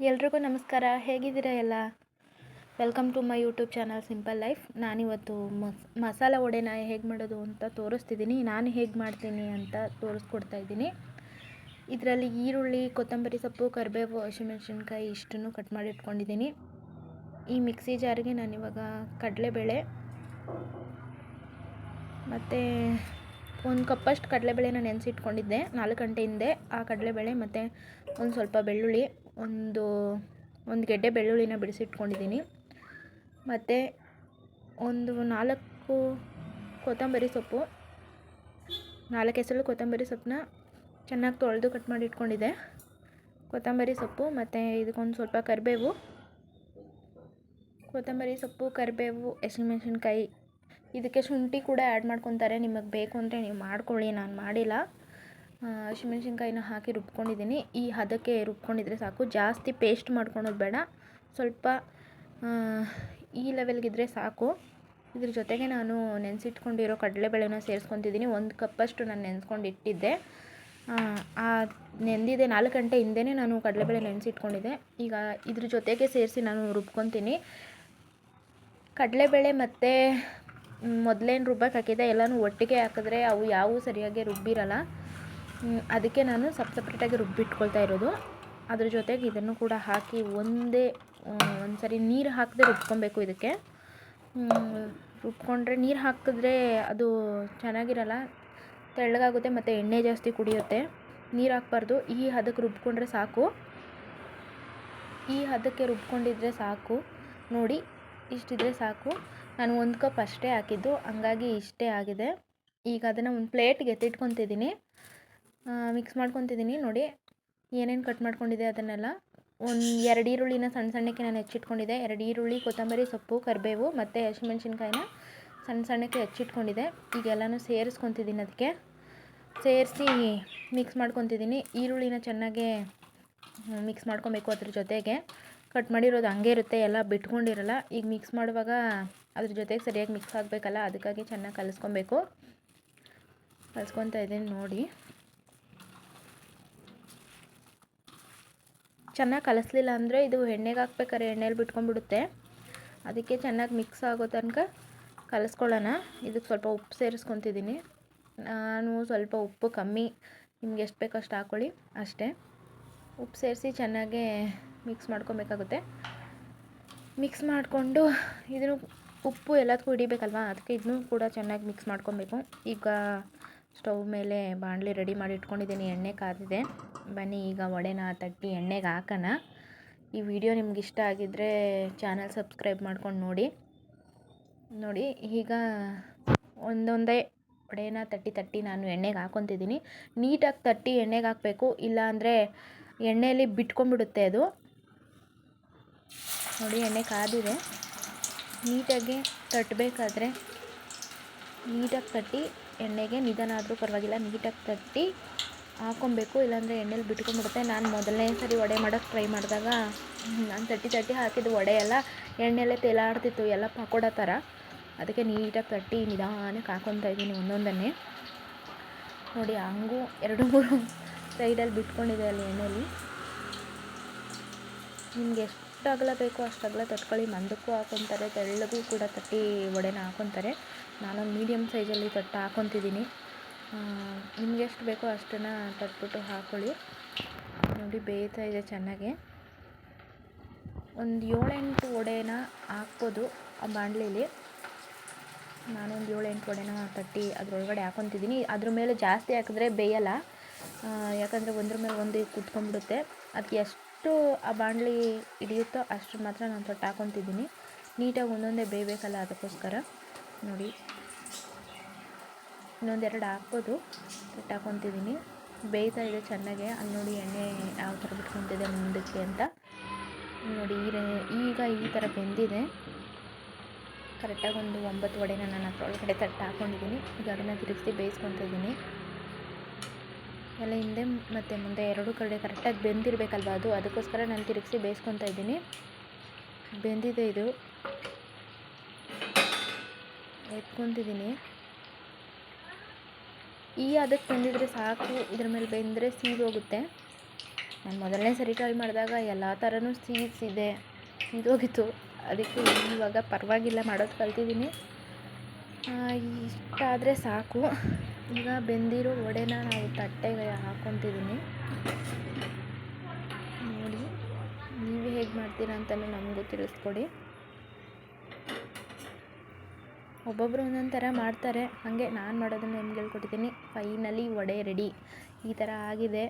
ಎಲ್ರಿಗೂ ನಮಸ್ಕಾರ. ಹೇಗಿದ್ದೀರಾ ಎಲ್ಲ? Welcome to my YouTube channel simple life ನಾನಿವತ್ತು ಮಸ್, ಮಸಾಲ ವಡೆನ ಹೇಗೆ ಮಾಡೋದು ಅಂತ ತೋರಿಸ್ತಿದ್ದೀನಿ ನಾನು ಹೇಗೆ ಮಾಡ್ತೀನಿ ಅಂತ ತೋರಿಸ್ಕೊಡ್ತಾ ಇದ್ದೀನಿ. ಇದರಲ್ಲಿ ಈರುಳ್ಳಿ, ಕೊತ್ತಂಬರಿ ಸೊಪ್ಪು, ಕರಿಬೇವು, ಹಸಿಮೆಣಸಿನ್ಕಾಯಿ ಇಷ್ಟನ್ನು ಕಟ್ ಮಾಡಿ ಇಟ್ಕೊಂಡಿದ್ದೀನಿ ಈ ಮಿಕ್ಸಿ ಜಾರಿಗೆ ನಾನಿವಾಗ ಕಡಲೆಬೇಳೆ ಮತ್ತು ಒಂದು ಕಪ್ಪಷ್ಟು ಕಡಲೆಬೇಳೆನ ನೆನೆಸಿಟ್ಕೊಂಡಿದ್ದೆ. ನಾಲ್ಕು ಗಂಟೆ ಹಿಂದೆ ಆ ಕಡಲೆಬೇಳೆ ಮತ್ತು ಒಂದು ಸ್ವಲ್ಪ ಬೆಳ್ಳುಳ್ಳಿ ಒಂದು ಒಂದು ಗೆಡ್ಡೆ ಬೆಳ್ಳುಳ್ಳಿನ ಬಿಡಿಸಿಟ್ಕೊಂಡಿದ್ದೀನಿ. ಮತ್ತು ಒಂದು ನಾಲ್ಕು ಕೊತ್ತಂಬರಿ ಸೊಪ್ಪು, ನಾಲ್ಕು ಹೆಸರು ಕೊತ್ತಂಬರಿ ಸೊಪ್ಪನ್ನ ಚೆನ್ನಾಗಿ ತೊಳೆದು ಕಟ್ ಮಾಡಿ ಇಟ್ಕೊಂಡಿದ್ದೆ. ಕೊತ್ತಂಬರಿ ಸೊಪ್ಪು ಮತ್ತು ಇದಕ್ಕೊಂದು ಸ್ವಲ್ಪ ಕರಿಬೇವು. ಕೊತ್ತಂಬರಿ ಸೊಪ್ಪು, ಕರಿಬೇವು ಹಸಿಮೆಣ್ಸಿನ್ಕಾಯಿ ಇದಕ್ಕೆ ಶುಂಠಿ ಕೂಡ ಆ್ಯಡ್ ಮಾಡ್ಕೊತಾರೆ. ನಿಮಗೆ ಬೇಕು ಅಂದರೆ ನೀವು ಮಾಡ್ಕೊಳ್ಳಿ, ನಾನು ಮಾಡಿಲ್ಲ. ಹಸಿಮೆಣ್ಸಿನ್ಕಾಯಿನ ಹಾಕಿ ರುಬ್ಕೊಂಡಿದ್ದೀನಿ. ಈ ಹದಕ್ಕೆ ರುಬ್ಕೊಂಡಿದ್ರೆ ಸಾಕು. ಜಾಸ್ತಿ ಪೇಸ್ಟ್ ಮಾಡ್ಕೊಳೋದು ಬೇಡ. ಸ್ವಲ್ಪ ಈ ಲೆವೆಲ್ಗಿದ್ರೆ ಸಾಕು. ಇದ್ರ ಜೊತೆಗೆ ನಾನು ನೆನೆಸಿಟ್ಕೊಂಡಿರೋ ಕಡಲೆಬೇಳೆನ ಸೇರಿಸ್ಕೊತಿದ್ದೀನಿ. ಒಂದು ಕಪ್ಪಷ್ಟು ನಾನು ನೆನೆಸ್ಕೊಂಡು ಇಟ್ಟಿದ್ದೆ. ಆ ನೆಂದಿದೆ ನಾಲ್ಕು ಗಂಟೆ ಹಿಂದೆಯೇ ನಾನು ಕಡಲೆಬೇಳೆ ನೆನೆಸಿಟ್ಕೊಂಡಿದ್ದೆ. ಈಗ ಇದ್ರ ಜೊತೆಗೆ ಸೇರಿಸಿ ನಾನು ರುಬ್ಕೊತೀನಿ. ಕಡಲೆಬೇಳೆ ಮತ್ತು, ಮೊದಲೇನು ರುಬ್ಬಕ್ಕೆ ಹಾಕಿದ್ದೆ ಎಲ್ಲನೂ ಒಟ್ಟಿಗೆ ಹಾಕಿದ್ರೆ ಅವು ಯಾವೂ ಸರಿಯಾಗಿ ರುಬ್ಬಿರಲ್ಲ. ಅದಕ್ಕೆ ನಾನು ಸಪ್ ಸಪ್ರೇಟಾಗಿ ರುಬ್ಬಿಟ್ಕೊಳ್ತಾ ಇರೋದು. ಅದ್ರ ಜೊತೆಗೆ ಇದನ್ನು ಕೂಡ ಹಾಕಿ ಒಂದೇ ಒಂದು ಸರಿ ನೀರು ಹಾಕದೆ ರುಬ್ಕೊಬೇಕು ಇದಕ್ಕೆ. ರುಬ್ಕೊಂಡ್ರೆ ನೀರು ಹಾಕಿದ್ರೆ ಅದು ಚೆನ್ನಾಗಿರಲ್ಲ, ತೆಳ್ಳಗಾಗುತ್ತೆ ಮತ್ತು ಎಣ್ಣೆ ಜಾಸ್ತಿ ಕುಡಿಯುತ್ತೆ. ನೀರು ಹಾಕ್ಬಾರ್ದು, ಈ ಹದಕ್ಕೆ ರುಬ್ಕೊಂಡ್ರೆ ಸಾಕು. ಈ ಹದಕ್ಕೆ ರುಬ್ಕೊಂಡಿದ್ರೆ ಸಾಕು. ನೋಡಿ, ಇಷ್ಟಿದ್ರೆ ಸಾಕು. ನಾನು ಒಂದು ಕಪ್ ಅಷ್ಟೇ ಹಾಕಿದ್ದು, ಹಂಗಾಗಿ ಇಷ್ಟೇ ಆಗಿದೆ. ಈಗ ಅದನ್ನು ಒಂದು ಪ್ಲೇಟ್ಗೆ ಎತ್ತಿಟ್ಕೊತಿದ್ದೀನಿ. ಮಿಕ್ಸ್ ಮಾಡ್ಕೊತಿದ್ದೀನಿ ನೋಡಿ, ಏನೇನು ಕಟ್ ಮಾಡ್ಕೊಂಡಿದೆ ಅದನ್ನೆಲ್ಲ. ಒಂದು ಎರಡು ಈರುಳ್ಳಿನ ಸಣ್ಣ ಸಣ್ಣಕ್ಕೆ ನಾನು ಹೆಚ್ಚಿಟ್ಕೊಂಡಿದ್ದೆ. ಎರಡು ಈರುಳ್ಳಿ, ಕೊತ್ತಂಬರಿ ಸೊಪ್ಪು, ಕರಿಬೇವು ಮತ್ತು ಹಸಿಮೆಣ್ಸಿನ್ಕಾಯಿನ ಸಣ್ಣ ಸಣ್ಣಕ್ಕೆ ಹೆಚ್ಚಿಟ್ಕೊಂಡಿದ್ದೆ. ಈಗೆಲ್ಲನೂ ಸೇರಿಸ್ಕೊತಿದ್ದೀನಿ ಅದಕ್ಕೆ ಸೇರಿಸಿ ಮಿಕ್ಸ್ ಮಾಡ್ಕೊತಿದ್ದೀನಿ ಈರುಳ್ಳಿನ ಚೆನ್ನಾಗಿ ಮಿಕ್ಸ್ ಮಾಡ್ಕೊಬೇಕು ಅದ್ರ ಜೊತೆಗೆ. ಕಟ್ ಮಾಡಿರೋದು ಹಂಗೆ ಇರುತ್ತೆ, ಎಲ್ಲ ಬಿಟ್ಕೊಂಡಿರಲ್ಲ. ಈಗ ಮಿಕ್ಸ್ ಮಾಡುವಾಗ ಅದ್ರ ಜೊತೆಗೆ ಸರಿಯಾಗಿ ಮಿಕ್ಸ್ ಆಗಬೇಕಲ್ಲ, ಅದಕ್ಕಾಗಿ ಚೆನ್ನಾಗಿ ಕಲಿಸ್ಕೊಬೇಕು. ಕಲಿಸ್ಕೊತಾ ಇದ್ದೀನಿ ನೋಡಿ. ಚೆನ್ನಾಗಿ ಕಲಿಸ್ಲಿಲ್ಲ ಅಂದರೆ ಇದು ಎಣ್ಣೆಗೆ ಹಾಕ್ಬೇಕಾದ್ರೆ ಎಣ್ಣೆಲಿ ಬಿಟ್ಕೊಂಡ್ಬಿಡುತ್ತೆ. ಅದಕ್ಕೆ ಚೆನ್ನಾಗಿ ಮಿಕ್ಸ್ ಆಗೋ ತನಕ ಕಲಿಸ್ಕೊಳ್ಳೋಣ. ಇದಕ್ಕೆ ಸ್ವಲ್ಪ ಉಪ್ಪು ಸೇರಿಸ್ಕೊತಿದ್ದೀನಿ. ನಾನು ಸ್ವಲ್ಪ ಉಪ್ಪು ಕಮ್ಮಿ. ನಿಮ್ಗೆ ಎಷ್ಟು ಬೇಕೋ ಅಷ್ಟು ಹಾಕ್ಕೊಳ್ಳಿ ಅಷ್ಟೇ. ಉಪ್ಪು ಸೇರಿಸಿ ಚೆನ್ನಾಗೇ ಮಿಕ್ಸ್ ಮಾಡ್ಕೊಬೇಕಾಗುತ್ತೆ. ಮಿಕ್ಸ್ ಮಾಡಿಕೊಂಡು ಇದನ್ನು ಉಪ್ಪು ಎಲ್ಲದಕ್ಕೂ ಹಿಡಿಬೇಕಲ್ವ? ಅದಕ್ಕೆ ಇದನ್ನು ಕೂಡ ಚೆನ್ನಾಗಿ ಮಿಕ್ಸ್ ಮಾಡ್ಕೊಬೇಕು. ಈಗ ಸ್ಟವ್ ಮೇಲೆ ಬಾಣಲಿ ರೆಡಿ ಮಾಡಿ ಇಟ್ಕೊಂಡಿದ್ದೀನಿ, ಎಣ್ಣೆ ಕಾದಿದೆ. ಬನ್ನಿ, ಈಗ ವಡೆನ ತಟ್ಟಿ ಎಣ್ಣೆಗೆ ಹಾಕೋಣ. ಈ ವಿಡಿಯೋ ನಿಮ್ಗೆ ಇಷ್ಟ ಆಗಿದ್ದರೆ ಚಾನಲ್ ಸಬ್ಸ್ಕ್ರೈಬ್ ಮಾಡ್ಕೊಂಡು ನೋಡಿ. ನೋಡಿ, ಈಗ ಒಂದೊಂದೇ ವಡೆನ ತಟ್ಟಿ ತಟ್ಟಿ ನಾನು ಎಣ್ಣೆಗೆ ಹಾಕೊತಿದ್ದೀನಿ ನೀಟಾಗಿ ತಟ್ಟಿ ಎಣ್ಣೆಗೆ ಹಾಕಬೇಕು ಇಲ್ಲಾಂದರೆ ಎಣ್ಣೆಯಲ್ಲಿ ಬಿಟ್ಕೊಂಡ್ಬಿಡುತ್ತೆ ಅದು. ನೋಡಿ, ಎಣ್ಣೆ ಕಾದಿದೆ. ನೀಟಾಗಿ ತಟ್ಟಬೇಕಾದ್ರೆ ನೀಟಾಗಿ ತಟ್ಟಿ ಎಣ್ಣೆಗೆ ನಿಧಾನ ಆದರೂ ಪರವಾಗಿಲ್ಲ, ನೀಟಾಗಿ ತಟ್ಟಿ ಹಾಕೊಬೇಕು. ಇಲ್ಲಾಂದರೆ ಎಣ್ಣೆಲಿ ಬಿಟ್ಕೊಂಡ್ಬಿಡುತ್ತೆ. ನಾನು ಮೊದಲನೇ ಸರಿ ವಡೆ ಮಾಡೋಕ್ಕೆ ಟ್ರೈ ಮಾಡಿದಾಗ, ನಾನು ತಟ್ಟಿ ತಟ್ಟಿ ಹಾಕಿದ್ದು ವಡೆ ಎಲ್ಲ ಎಣ್ಣೆಲ್ಲೇ ತೇಲಾಡ್ತಿತ್ತು, ಎಲ್ಲ ಪಕೋಡ ಥರ. ಅದಕ್ಕೆ ನೀಟಾಗಿ ತಟ್ಟಿ ನಿಧಾನಕ್ಕೆ ಹಾಕೊತಾ ಇದ್ದೀನಿ ಒಂದೊಂದನ್ನೇ. ನೋಡಿ, ಹಂಗೂ ಎರಡು ಮೂರು ಸೈಡಲ್ಲಿ ಬಿಟ್ಕೊಂಡಿದೆ ಅಲ್ಲಿ ಎಣ್ಣೆಲಿ. ನಿಮ್ಗೆ ಎಷ್ಟು ಅಗಲ ಬೇಕೋ ಅಷ್ಟು ಅಗಲ ತಟ್ಕೊಳ್ಳಿ. ಮಂದಕ್ಕೂ ಹಾಕೊತಾರೆ ತೆಳ್ಳಗೂ ಕೂಡ ತಟ್ಟಿ ವಡೆನ ಹಾಕ್ಕೊತಾರೆ ನಾನೊಂದು ಮೀಡಿಯಮ್ ಸೈಜಲ್ಲಿ ತಟ್ಟು ಹಾಕ್ಕೊತಿದ್ದೀನಿ ನಿಮ್ಗೆ ಎಷ್ಟು ಬೇಕೋ ಅಷ್ಟನ್ನು ತಟ್ಬಿಟ್ಟು ಹಾಕ್ಕೊಳ್ಳಿ ನೋಡಿ ಬೇಯ್ತಾ ಇದೆ ಚೆನ್ನಾಗಿ. ಒಂದು ಏಳೆಂಟು ವಡೆನ ಹಾಕ್ಬೋದು ಆ ಬಾಣಲೇಲಿ. ನಾನೊಂದು ಏಳೆಂಟು ವಡೆನ ತಟ್ಟಿ ಅದರೊಳಗಡೆ ಹಾಕ್ಕೊತಿದ್ದೀನಿ ಅದ್ರ ಮೇಲೆ ಜಾಸ್ತಿ ಹಾಕಿದ್ರೆ ಬೇಯಲ್ಲ. ಯಾಕಂದರೆ ಒಂದ್ರ ಮೇಲೆ ಒಂದು ಕುತ್ಕೊಂಡ್ಬಿಡುತ್ತೆ. ಅದಕ್ಕೆ ಎಷ್ಟು ಆ ಬಾಣಲಿ ಹಿಡಿಯುತ್ತೋ ಅಷ್ಟು ಮಾತ್ರ ನಾನು ತೊಟ್ಟು ಹಾಕೊತಿದ್ದೀನಿ. ನೀಟಾಗಿ ಒಂದೊಂದೇ ಬೇಯಬೇಕಲ್ಲ ಅದಕ್ಕೋಸ್ಕರ. ನೋಡಿ. ಇನ್ನೊಂದೆರಡು ಹಾಕ್ಬೋದು. ಬಿಟ್ಟು ಹಾಕ್ಕೊತಿದ್ದೀನಿ ಬೇಯ್ತಾ ಇದೆ ಚೆನ್ನಾಗೆ. ಅಲ್ಲಿ ನೋಡಿ ಎಣ್ಣೆ ಯಾವ ಥರ ಬಿಟ್ಕೊತಿದೆ ಮುಂದಕ್ಕೆ ಅಂತ. ನೋಡಿ ಈಗ ಈ ಥರ ಬೆಂದಿದೆ. ಕರೆಕ್ಟಾಗಿ ಒಂದು ಒಂಬತ್ತು ವಡೆನ ನಾನು ಅದರೊಳಗಡೆ ತಟ್ಟು ಹಾಕ್ಕೊಂಡಿದ್ದೀನಿ ಈಗ ಅದನ್ನು ತಿರುಗಿಸಿ ಬೇಯಿಸ್ಕೊತಿದ್ದೀನಿ ಎಲ್ಲ ಹಿಂದೆ ಮತ್ತು ಮುಂದೆ ಎರಡು ಕಡೆ ಕರೆಕ್ಟಾಗಿ ಬೆಂದಿರಬೇಕಲ್ವ ಅದು? ಅದಕ್ಕೋಸ್ಕರ ನಾನು ತಿರುಗಿಸಿ ಬೇಯಿಸ್ಕೊತಾ ಇದ್ದೀನಿ. ಬೆಂದಿದೆ ಇದು. ಎತ್ಕೊತಿದ್ದೀನಿ. ಈ ಅದಕ್ಕೆ ತಂದಿದ್ರೆ ಸಾಕು, ಇದ್ರ ಮೇಲೆ ಬೆಂದರೆ ಸೀದೋಗುತ್ತೆ ನಾನು ಮೊದಲನೇ ಸರಿ ಟ್ರೈ ಮಾಡಿದಾಗ ಎಲ್ಲ ಥರನೂ ಸೀಸಿದೆ ಸೀದೋಗಿತ್ತು ಅದಕ್ಕೆ ಇವಾಗ ಪರವಾಗಿಲ್ಲ, ಮಾಡೋದು ಕಲ್ತಿದ್ದೀನಿ. ಇಷ್ಟ ಆದರೆ ಸಾಕು. ಈಗ ಬೆಂದಿರೋ ವಡೆನ ನಾವು ತಟ್ಟೆಗೆ ಹಾಕ್ಕೊತಿದ್ದೀನಿ ನೋಡಿ, ನೀವು ಹೇಗೆ ಮಾಡ್ತೀರಾ ಅಂತಲೂ ನಮಗೂ ತಿಳಿಸ್ಕೊಡಿ ಒಬ್ಬೊಬ್ಬರು ಒಂದೊಂದು ಥರ ಮಾಡ್ತಾರೆ. ಹಾಗೆ ನಾನು ಮಾಡೋದನ್ನು ನಿಮ್ಗೆ ಹೇಳ್ಕೊಟ್ಟಿದ್ದೀನಿ ಫೈನಲಿ ವಡೆ ರೆಡಿ ಈ ಥರ ಆಗಿದೆ.